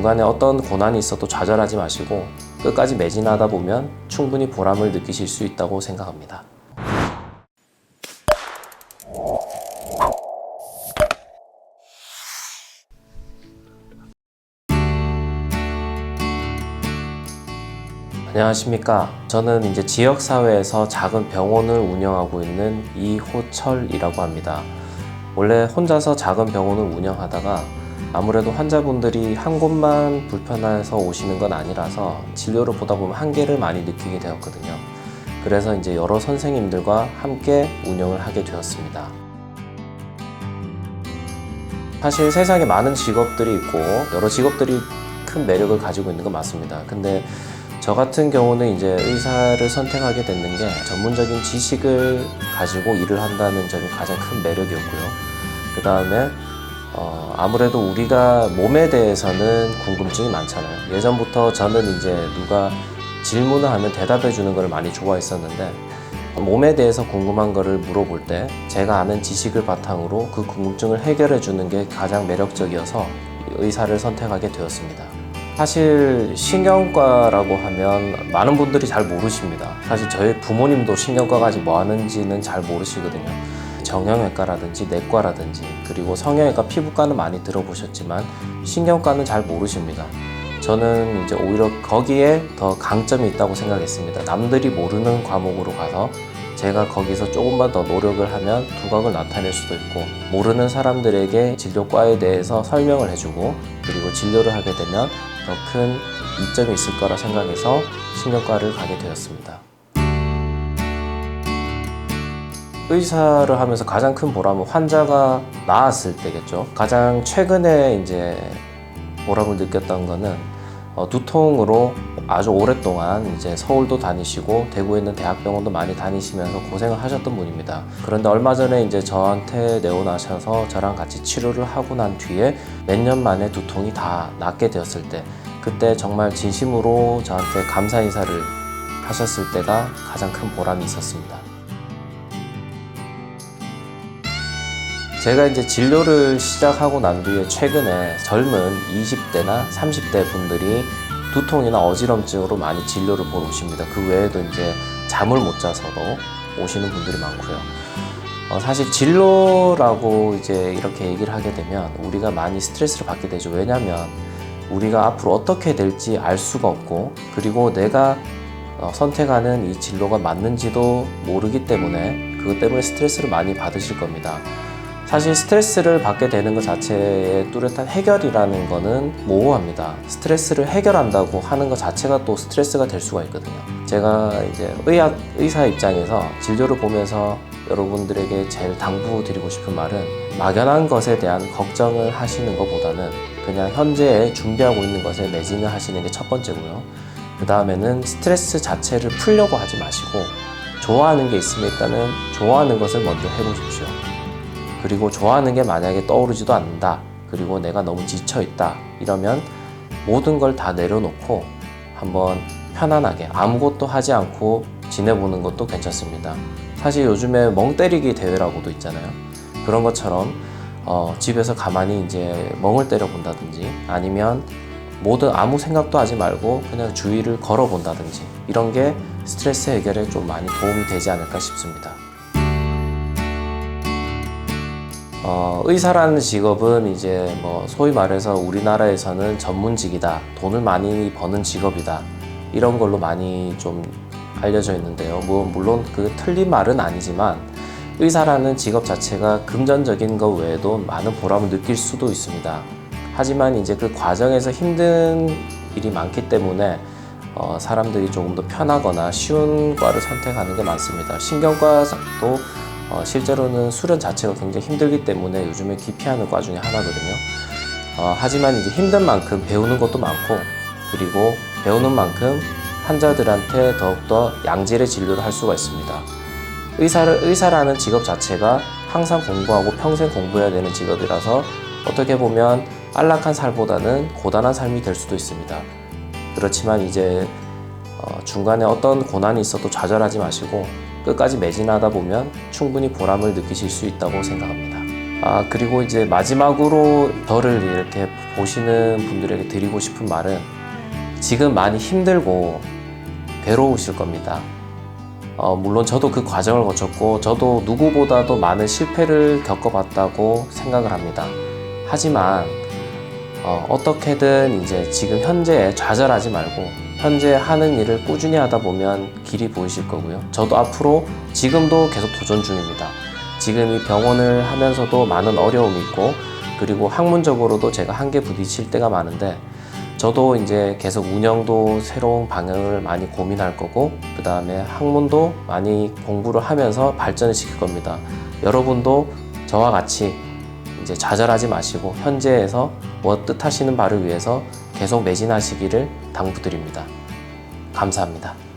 중간에 어떤 고난이 있어도 좌절하지 마시고 끝까지 매진하다 보면 충분히 보람을 느끼실 수 있다고 생각합니다. 안녕하십니까. 저는 이제 지역사회에서 작은 병원을 운영하고 있는 이호철이라고 합니다. 원래 혼자서 작은 병원을 운영하다가 아무래도 환자분들이 한 곳만 불편해서 오시는 건 아니라서 진료를 보다 보면 한계를 많이 느끼게 되었거든요. 그래서 이제 여러 선생님들과 함께 운영을 하게 되었습니다. 사실 세상에 많은 직업들이 있고 여러 직업들이 큰 매력을 가지고 있는 건 맞습니다. 근데 저 같은 경우는 이제 의사를 선택하게 됐는 게 전문적인 지식을 가지고 일을 한다는 점이 가장 큰 매력이었고요. 그 다음에 어, 아무래도 우리가 몸에 대해서는 궁금증이 많잖아요. 예전부터 저는 이제 누가 질문을 하면 대답해 주는 걸 많이 좋아했었는데 몸에 대해서 궁금한 거를 물어볼 때 제가 아는 지식을 바탕으로 그 궁금증을 해결해 주는 게 가장 매력적이어서 의사를 선택하게 되었습니다. 사실 신경과라고 하면 많은 분들이 잘 모르십니다. 사실 저희 부모님도 신경과가 아직 뭐 하는지는 잘 모르시거든요. 정형외과라든지 내과라든지 그리고 성형외과 피부과는 많이 들어보셨지만 신경과는 잘 모르십니다. 저는 이제 오히려 거기에 더 강점이 있다고 생각했습니다. 남들이 모르는 과목으로 가서 제가 거기서 조금만 더 노력을 하면 두각을 나타낼 수도 있고 모르는 사람들에게 진료과에 대해서 설명을 해주고 그리고 진료를 하게 되면 더 큰 이점이 있을 거라 생각해서 신경과를 가게 되었습니다. 의사를 하면서 가장 큰 보람은 환자가 나았을 때겠죠. 가장 최근에 이제 보람을 느꼈던 거는 어, 두통으로 아주 오랫동안 이제 서울도 다니시고 대구에 있는 대학병원도 많이 다니시면서 고생을 하셨던 분입니다. 그런데 얼마 전에 이제 저한테 내원하셔서 저랑 같이 치료를 하고 난 뒤에 몇 년 만에 두통이 다 낫게 되었을 때 그때 정말 진심으로 저한테 감사 인사를 하셨을 때가 가장 큰 보람이 있었습니다. 제가 이제 진료를 시작하고 난 뒤에 최근에 젊은 20대나 30대 분들이 두통이나 어지럼증으로 많이 진료를 보러 오십니다. 그 외에도 이제 잠을 못 자서도 오시는 분들이 많고요. 어, 사실 진로라고 이제 이렇게 얘기를 하게 되면 우리가 많이 스트레스를 받게 되죠. 왜냐하면 우리가 앞으로 어떻게 될지 알 수가 없고 그리고 내가 어, 선택하는 이 진로가 맞는지도 모르기 때문에 그것 때문에 스트레스를 많이 받으실 겁니다. 사실 스트레스를 받게 되는 것 자체에 뚜렷한 해결이라는 거는 모호합니다. 스트레스를 해결한다고 하는 것 자체가 또 스트레스가 될 수가 있거든요. 제가 이제 의학 의사 입장에서 진료를 보면서 여러분들에게 제일 당부드리고 싶은 말은 막연한 것에 대한 걱정을 하시는 것보다는 그냥 현재에 준비하고 있는 것에 매진을 하시는 게 첫 번째고요. 그 다음에는 스트레스 자체를 풀려고 하지 마시고 좋아하는 게 있으면 일단은 좋아하는 것을 먼저 해보십시오. 그리고 좋아하는 게 만약에 떠오르지도 않는다. 그리고 내가 너무 지쳐 있다. 이러면 모든 걸 다 내려놓고 한번 편안하게 아무것도 하지 않고 지내보는 것도 괜찮습니다. 사실 요즘에 멍 때리기 대회라고도 있잖아요. 그런 것처럼 어, 집에서 가만히 이제 멍을 때려 본다든지 아니면 모든 아무 생각도 하지 말고 그냥 주위를 걸어 본다든지 이런 게 스트레스 해결에 좀 많이 도움이 되지 않을까 싶습니다. 어, 의사라는 직업은 이제 뭐 소위 말해서 우리나라에서는 전문직이다, 돈을 많이 버는 직업이다 이런 걸로 많이 좀 알려져 있는데요. 뭐 물론 그 틀린 말은 아니지만 의사라는 직업 자체가 금전적인 것 외에도 많은 보람을 느낄 수도 있습니다. 하지만 이제 그 과정에서 힘든 일이 많기 때문에 어, 사람들이 조금 더 편하거나 쉬운 과를 선택하는 게 많습니다. 신경과도 어, 실제로는 수련 자체가 굉장히 힘들기 때문에 요즘에 기피하는 과 중에 하나거든요. 어, 하지만 이제 힘든 만큼 배우는 것도 많고 그리고 배우는 만큼 환자들한테 더욱더 양질의 진료를 할 수가 있습니다. 의사를, 의사라는 직업 자체가 항상 공부하고 평생 공부해야 되는 직업이라서 어떻게 보면 안락한 삶보다는 고단한 삶이 될 수도 있습니다. 그렇지만 이제 어, 중간에 어떤 고난이 있어도 좌절하지 마시고 끝까지 매진하다 보면 충분히 보람을 느끼실 수 있다고 생각합니다. 아, 그리고 이제 마지막으로 저를 이렇게 보시는 분들에게 드리고 싶은 말은 지금 많이 힘들고 괴로우실 겁니다. 어, 물론 저도 그 과정을 거쳤고 저도 누구보다도 많은 실패를 겪어봤다고 생각을 합니다. 하지만 어, 어떻게든 이제 지금 현재에 좌절하지 말고 현재 하는 일을 꾸준히 하다 보면 길이 보이실 거고요. 저도 앞으로 지금도 계속 도전 중입니다. 지금 이 병원을 하면서도 많은 어려움이 있고 그리고 학문적으로도 제가 한계 부딪힐 때가 많은데 저도 이제 계속 운영도 새로운 방향을 많이 고민할 거고 그 다음에 학문도 많이 공부를 하면서 발전을 시킬 겁니다. 여러분도 저와 같이 이제 좌절하지 마시고 현재에서 뭐 뜻하시는 바를 위해서 계속 매진하시기를 당부드립니다. 감사합니다.